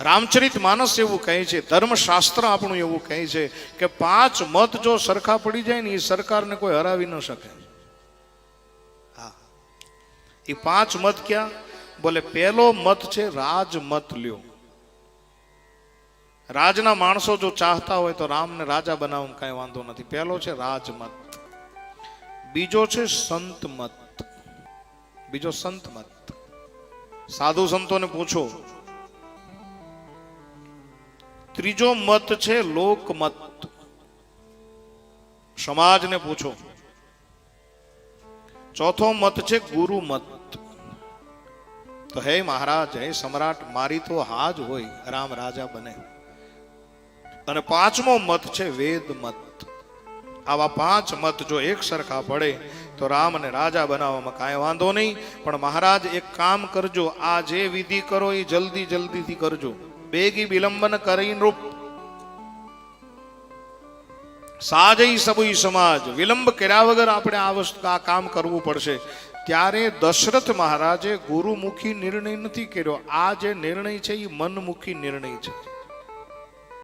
રામચરિત માનસ એવું કહે છે, ધર્મશાસ્ત્ર આપણું એવું કહે છે કે પાંચ મત જો સરખા પડી જાય ને, એ સરકારને કોઈ હરાવી ન શકે. હા. એ પાંચ મત ક્યાં? બોલે, પહેલો મત છે રાજમત લ્યો. રાજના માણસો જો ચાહતા હોય તો રામને રાજા બનાવવામાં કાંઈ વાંધો નથી. પહેલો છે રાજમત. બીજો છે સંત મત બીજો સંત મત સાધુ સંતોને પૂછો ત્રીજો મત છે લોકમત. સમાજને પૂછો. ચોથો મત છે ગુરુ મત તો હે મહારાજ, હે સમ્રાટ, મારી તો હા જ હોય, રામ રાજા બને. અને પાંચમો મત છે વેદ મત આવા પાંચ મત જો એક સરખા પડે, તો રામને રાજા બનાવવામાં કાંઈ વાંધો નહીં, પણ મહારાજ એક કામ કરજો, આ જે વિધિ કરો એ જલ્દી જલ્દીથી કરજો. બેગી વિલંબન કરી નૃપ સાજઈ સબુઈ સમાજ વિલંબ કર્યા વગર આપણે આ વસ્તુ આ કામ કરવું પડશે ત્યારે દશરથ મહારાજે ગુરુમુખી નિર્ણય નથી કર્યો આ જે નિર્ણય છે એ મનમુખી નિર્ણય છે